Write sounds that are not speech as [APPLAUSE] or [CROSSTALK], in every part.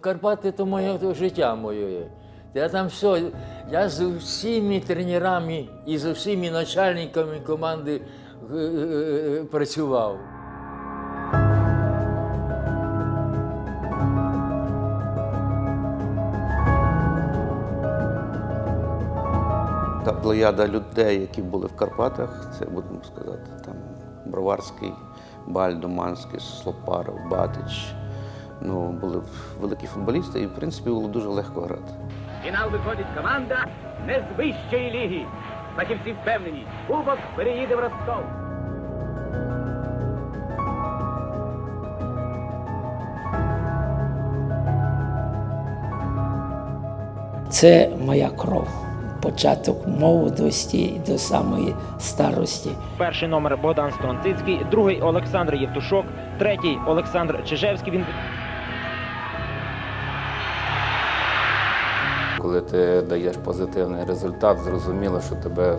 Карпати то моє життя моє. Я там все, я з всіма тренерами і з всіма начальниками команди е, е, працював. Та плеяда людей, які були в Карпатах, це будемо сказати, там Броварський, Баль, Доманський, Слопаров, Батич. Ну, були великі футболісти, і в принципі було дуже легко грати. Фінал виходить команда не з вищої ліги. Фахівці впевнені, кубок переїде в Ростов. Це моя кров. Початок молодості до самої старості. Перший номер Богдан Стонцицький, другий Олександр Євтушок, третій Олександр Чижевський. Він Коли ти даєш позитивний результат, зрозуміло, що тебе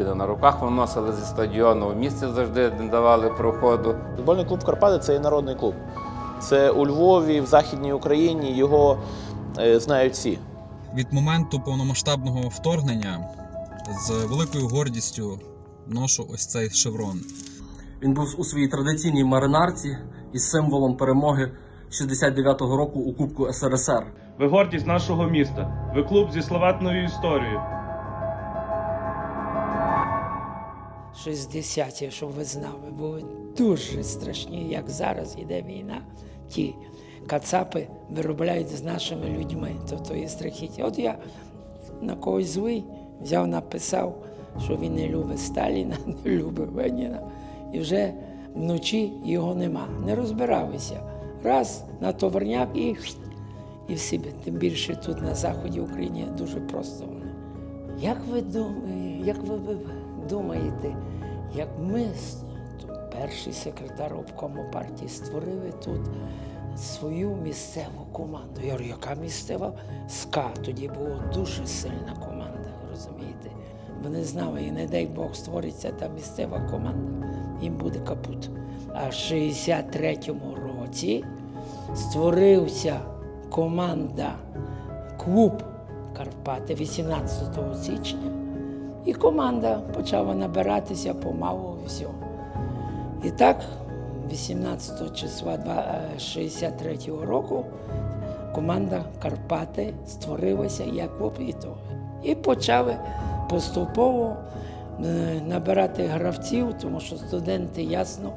е, не на руках виносили зі стадіону, в місці завжди не давали проходу. Футбольний клуб Карпати це і народний клуб. Це у Львові, в Західній Україні його е, знають всі. від моменту повномасштабного вторгнення з великою гордістю ношу ось цей шеврон. Він був у своїй традиційній маринарці із символом перемоги 69-го року у Кубку СРСР. Ви гордість нашого міста. Ви клуб зі славетною історією. 60-ті, щоб ви знали, були дуже страшні, як зараз іде війна. Ті кацапи виробляють з нашими людьми. То, то є страхіття. От я на когось злий взяв, написав, що він не любить Сталіна, [LAUGHS] не любить Леніна. І вже вночі його нема. Не розбиралися. Раз на товарняк і, і всі. Тим більше тут на заході України дуже просто вони. Як ви думаєте, як ви, думаєте, як ми, перший секретар обкому партії, створили тут свою місцеву команду? Я говорю, яка місцева? СКА. Тоді була дуже сильна команда, розумієте? Вони знали, і не дай Бог створиться та місцева команда, їм буде капут. А в 63-му році створився команда, клуб Карпати 18 січня. І команда почала набиратися помалу все. І так, 18 числа два- е, 63 року команда Карпати створилася як клуб і то. І почали поступово е, набирати гравців, тому що студенти, ясно,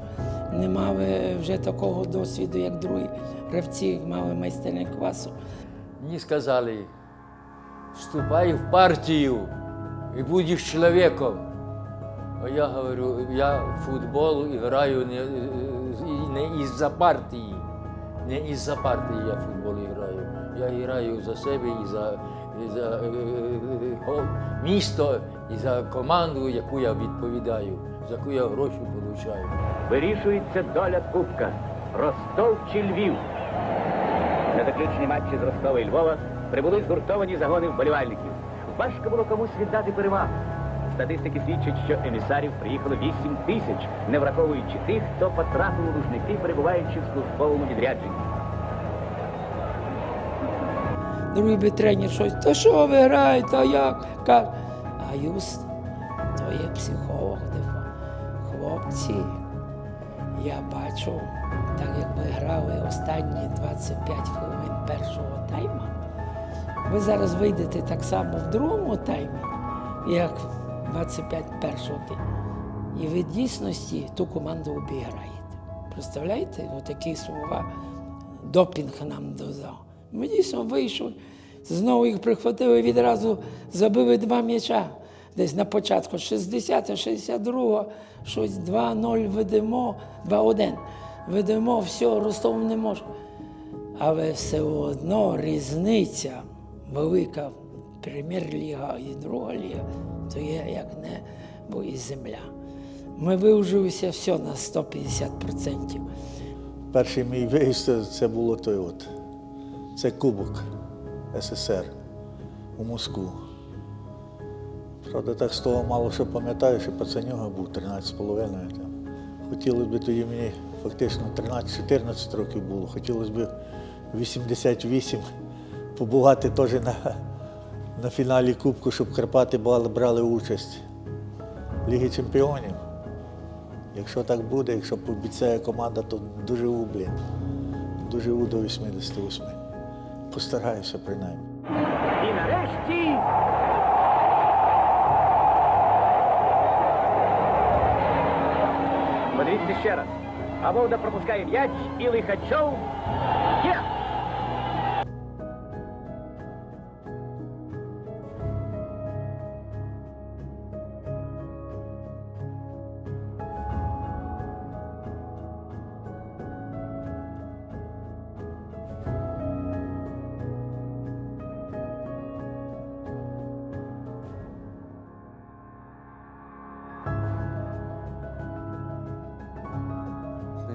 не мали вже такого досвіду, як другі гравці, мали майстерний класу. Мені сказали, вступай в партію і будеш чоловіком. А я говорю, я футбол граю не, не із-за партії. Не із-за партії я футбол граю. Я граю за себе і за, і за е, е, о, місто, і за команду, яку я відповідаю, за яку я гроші отримую. Вирішується доля Кубка. Ростов чи Львів. На заключні матчі з Ростова і Львова прибули згуртовані загони вболівальників. Важко було комусь віддати перевагу. Статистики свідчать, що емісарів приїхало 8 тисяч, не враховуючи тих, хто потрапив у лужники, перебуваючи в службовому відрядженні. Другий би тренер щось, та що ви граєте, а як? А Юст, то є психолог. Хлопці, я бачу, так як ви грали останні 25 хвилин першого тайма, ви зараз вийдете так само в другому таймі, як 25 першого тайму. І ви дійсності ту команду обіграєте. Представляєте, отакі слова допінг нам додав. Ми дійсно вийшли, знову їх прихватили, відразу забили два м'яча. Десь на початку 60 62 щось 2-0 ведемо, 2-1. Ведемо, все, Ростов не може. Але все одно різниця велика прем'єр-ліга і друга ліга, то є як небо і земля. Ми вижилися все на 150%. Перший мій виїзд це було той от. Це Кубок СССР у Москву. Правда, так з того мало що пам'ятаю, що пацанюга був 13,5. Там. Хотілося б тоді мені фактично 13-14 років було. Хотілося б 88 побувати теж на, на фіналі Кубку, щоб Карпати брали, участь в Лігі Чемпіонів. Якщо так буде, якщо пообіцяє команда, то доживу, блін. Доживу до 88. Постараюся принаймні. І нарешті. Подивіться ще раз. А Вовда пропускає м'яч і Лихачов. Є!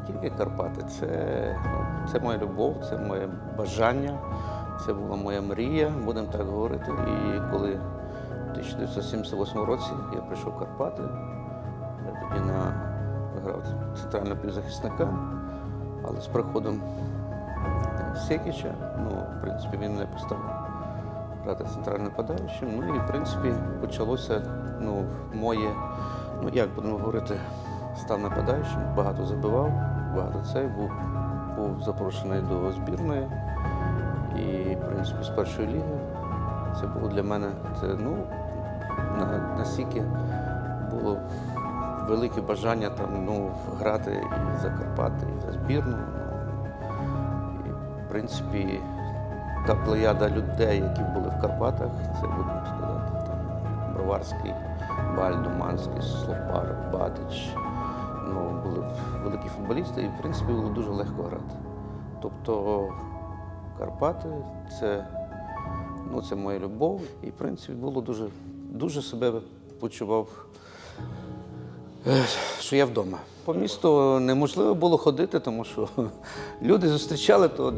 Тільки Карпати, це, ну, це моя любов, це моє бажання, це була моя мрія, будемо так говорити. І коли в 1978 році я прийшов в Карпати, я тоді на, грав центрального півзахисника, але з приходом Секіча, ну, в принципі, він мене поставив грати центральним подаючим. Ну і в принципі почалося ну, моє, ну як будемо говорити, став нападаючим, багато забивав, багато цей був, був запрошений до збірної. І, в принципі, з першої ліги це було для мене це, ну, на, настільки було велике бажання там, ну, грати і за Карпати, і за збірну. Ну, і, в принципі, та плеяда людей, які були в Карпатах, це будемо сказати, там Броварський, Баль, Думанський, Слопаров, Батич. Ну, були великі футболісти, і в принципі було дуже легко грати. Тобто Карпати це, ну, це моя любов, і в принципі було дуже, дуже себе почував що я вдома. По місту неможливо було ходити, тому що [LAUGHS] люди зустрічали, то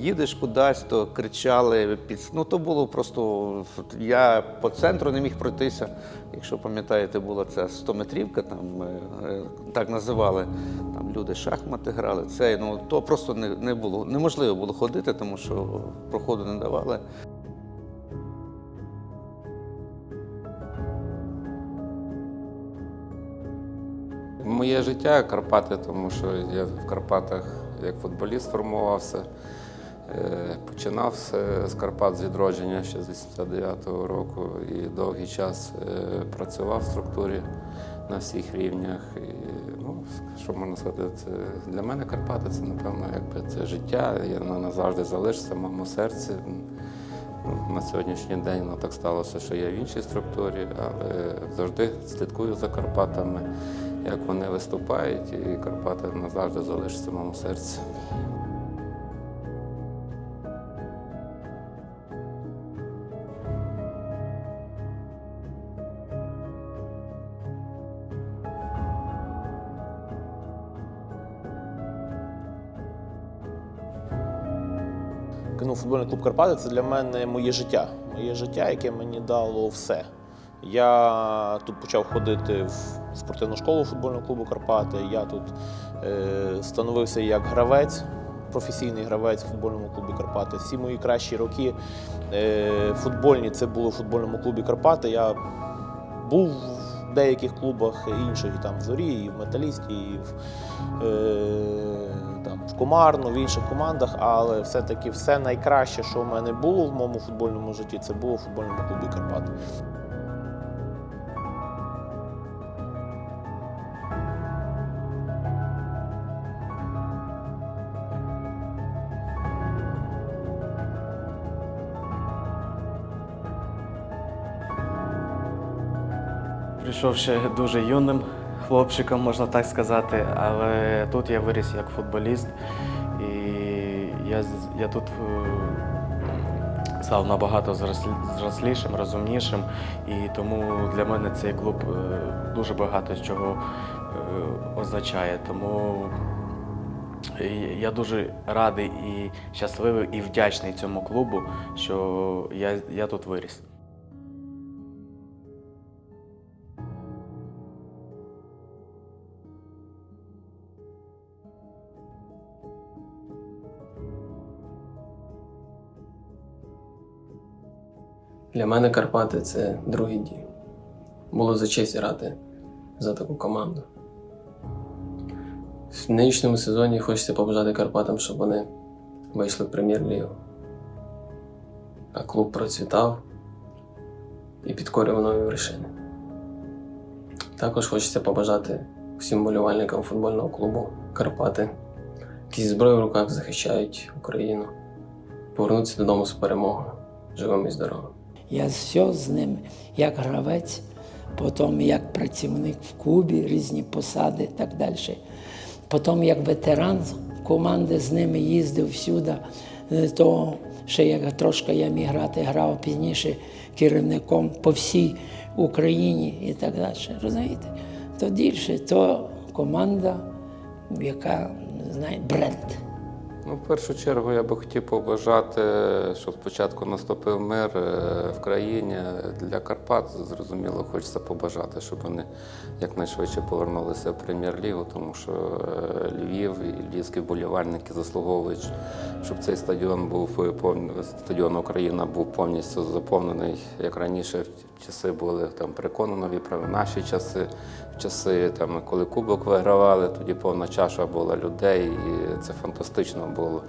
їдеш кудись, то кричали. Ну, то було просто. Я по центру не міг пройтися. Якщо пам'ятаєте, була ця 100-метрівка, там е, е, так називали. Там люди шахмати грали. Це ну то просто не, не було. Неможливо було ходити, тому що проходу не давали. Моє життя Карпати, тому що я в Карпатах як футболіст формувався. Е, Починав з- Карпат з відродження ще з 89-го року і довгий час е, працював в структурі на всіх рівнях. І, ну, що можна сказати, це для мене Карпати це, напевно, якби це життя. Я назавжди залишиться в моєму серці. Ну, На сьогоднішній день ну, так сталося, що я в іншій структурі, але завжди слідкую за Карпатами, як вони виступають, і Карпати назавжди залишаться в моєму серці. Ну, футбольний клуб Карпати це для мене моє життя. Моє життя, яке мені дало все. Я тут почав ходити в спортивну школу футбольного клубу Карпати. Я тут е, становився як гравець, професійний гравець в футбольному клубі Карпати. Всі мої кращі роки е, футбольні це було в футбольному клубі Карпати. Я був в деяких клубах інших, там в зорі, і в металісті, і в, е, там, в Комарно, в інших командах, але все-таки все найкраще, що в мене було в моєму футбольному житті, це було в футбольному клубі Карпати. Прийшов ще дуже юним хлопчиком, можна так сказати, але тут я виріс як футболіст, і я, я тут е, став набагато зрослішим, розумнішим, і тому для мене цей клуб е, дуже багато чого е, означає. Тому я дуже радий і щасливий і вдячний цьому клубу, що я, я тут виріс. Для мене Карпати це другий дім. Було за честь грати за таку команду. В нинішньому сезоні хочеться побажати Карпатам, щоб вони вийшли в прем'єр-лігу. А клуб процвітав і підкорював нові вершини. Також хочеться побажати всім болівальникам футбольного клубу Карпати, які зі зброєю в руках захищають Україну, повернутися додому з перемогою, живими і здоровими. Я все з ним як гравець, потім як працівник в клубі, різні посади і так далі. Потім як ветеран команди з ними їздив всюди. Е, То ще як трошки я міг грати, грав пізніше керівником по всій Україні і так далі. Розумієте? То більше, то команда, яка знає, бренд. Ну, в першу чергу я би хотів побажати, щоб спочатку наступив мир е, в країні. Для Карпат, зрозуміло, хочеться побажати, щоб вони якнайшвидше повернулися в прем'єр-лігу, тому що е, Львів і львівські вболівальники заслуговують, щоб цей стадіон був стадіон Україна був повністю заповнений, як раніше в часи були там при Кононові, наші часи, часи, там, коли Кубок вигравали, тоді повна чаша була людей, і це фантастично було.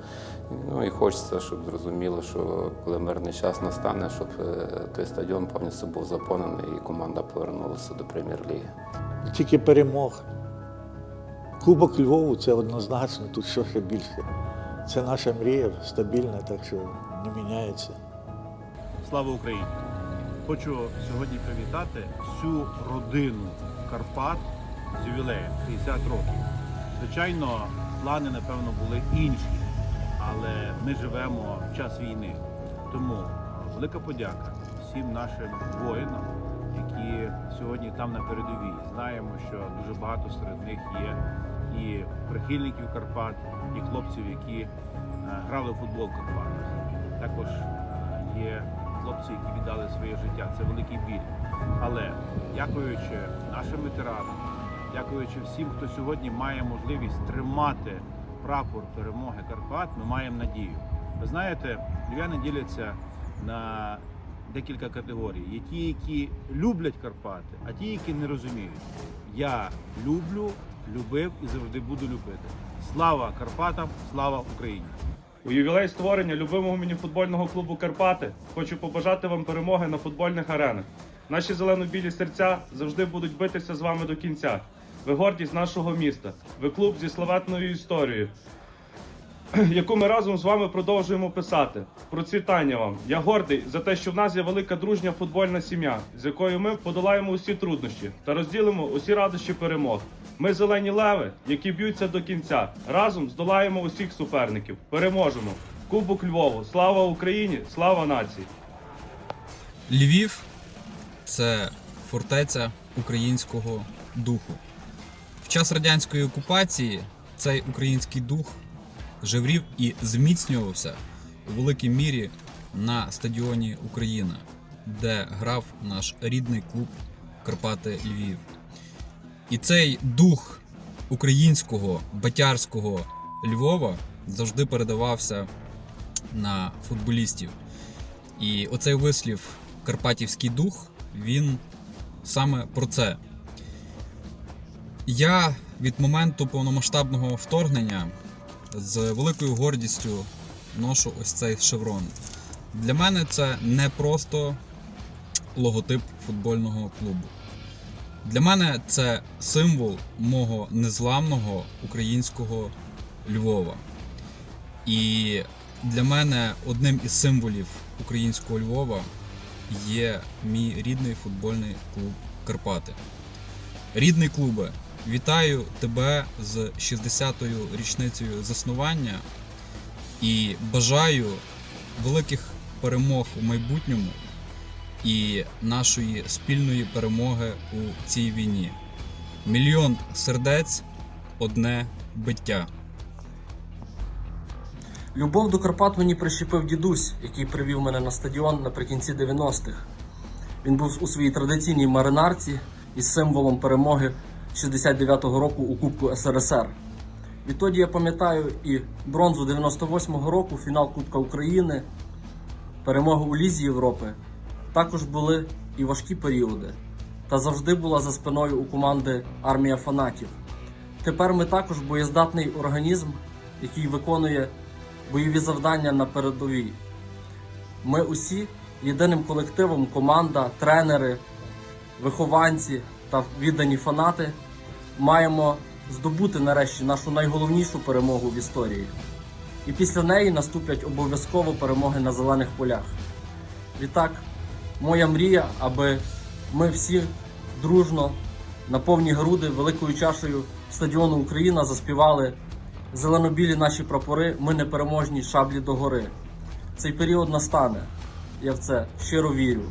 Ну і хочеться, щоб зрозуміло, що коли мирний час настане, щоб е, той стадіон повністю був заповнений і команда повернулася до прем'єр-ліги. Тільки перемог. Кубок Львову це однозначно, тут що ще більше. Це наша мрія стабільна, так що не міняється. Слава Україні! Хочу сьогодні привітати всю родину Карпат з ювілеєм 50 років. Звичайно, плани, напевно, були інші, але ми живемо в час війни. Тому велика подяка всім нашим воїнам, які сьогодні там на передовій. Знаємо, що дуже багато серед них є і прихильників Карпат, і хлопців, які е, грали в футбол в Карпатах. Також е, є хлопці, які віддали своє життя. Це великий біль. Але дякуючи нашим ветеранам, дякуючи всім, хто сьогодні має можливість тримати прапор перемоги Карпат, ми маємо надію. Ви знаєте, львів'яни діляться на декілька категорій. Є ті, які люблять Карпати, а ті, які не розуміють. Я люблю, любив і завжди буду любити. Слава Карпатам, слава Україні! У ювілей створення любимого мені футбольного клубу Карпати хочу побажати вам перемоги на футбольних аренах. Наші зелено-білі серця завжди будуть битися з вами до кінця. Ви гордість нашого міста. Ви клуб зі славетною історією, яку ми разом з вами продовжуємо писати. Процвітання вам! Я гордий за те, що в нас є велика дружня футбольна сім'я, з якою ми подолаємо усі труднощі та розділимо усі радощі перемог. Ми зелені леви, які б'ються до кінця. Разом здолаємо усіх суперників. Переможемо. Кубок Львову. Слава Україні! Слава нації! Львів це фортеця українського духу. В час радянської окупації цей український дух живрів і зміцнювався у великій мірі на стадіоні Україна, де грав наш рідний клуб Карпати Львів. І цей дух українського батярського Львова завжди передавався на футболістів. І оцей вислів Карпатівський дух, він саме про це. Я від моменту повномасштабного вторгнення з великою гордістю ношу ось цей шеврон. Для мене це не просто логотип футбольного клубу. Для мене це символ мого незламного українського Львова. І для мене одним із символів українського Львова є мій рідний футбольний клуб Карпати. Рідний клубе, вітаю тебе з 60-ю річницею заснування і бажаю великих перемог у майбутньому і нашої спільної перемоги у цій війні. Мільйон сердець, одне биття. Любов до Карпат мені прищепив дідусь, який привів мене на стадіон наприкінці 90-х. Він був у своїй традиційній маринарці із символом перемоги 69-го року у Кубку СРСР. Відтоді я пам'ятаю і бронзу 98-го року, фінал Кубка України, перемогу у Лізі Європи також були і важкі періоди, та завжди була за спиною у команди армія фанатів. Тепер ми також боєздатний організм, який виконує бойові завдання на передовій. Ми усі єдиним колективом, команда, тренери, вихованці та віддані фанати маємо здобути нарешті нашу найголовнішу перемогу в історії. І після неї наступлять обов'язково перемоги на зелених полях. Відтак, моя мрія, аби ми всі дружно на повні груди великою чашею стадіону Україна заспівали зелено-білі наші прапори, ми непереможні шаблі до гори. Цей період настане. Я в це щиро вірю.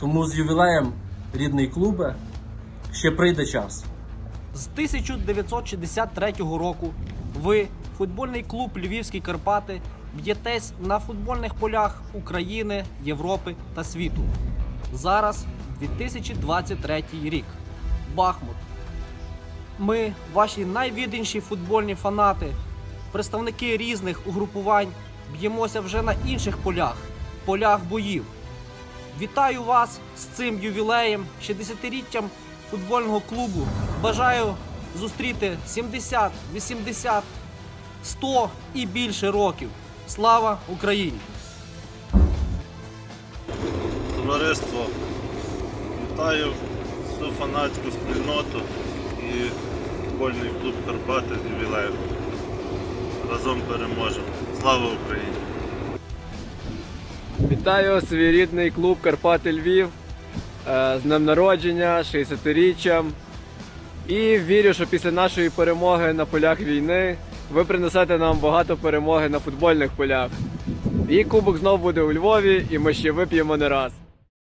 Тому з ювілеєм рідний клубе ще прийде час. З 1963 року ви, футбольний клуб Львівські Карпати, б'єтесь на футбольних полях України, Європи та світу. Зараз 2023 рік. Бахмут. Ми, ваші найвідданіші футбольні фанати, представники різних угрупувань, б'ємося вже на інших полях, полях боїв. Вітаю вас з цим ювілеєм, 60-річчям футбольного клубу. Бажаю зустріти 70, 80, 100 і більше років. Слава Україні! Товариство, вітаю всю фанатську спільноту і футбольний клуб Карпати з ювілеєм. Разом переможемо. Слава Україні! Вітаю свій рідний клуб Карпати Львів е, з днем народження, 60-річчям. І вірю, що після нашої перемоги на полях війни ви принесете нам багато перемоги на футбольних полях. І кубок знов буде у Львові, і ми ще вип'ємо не раз.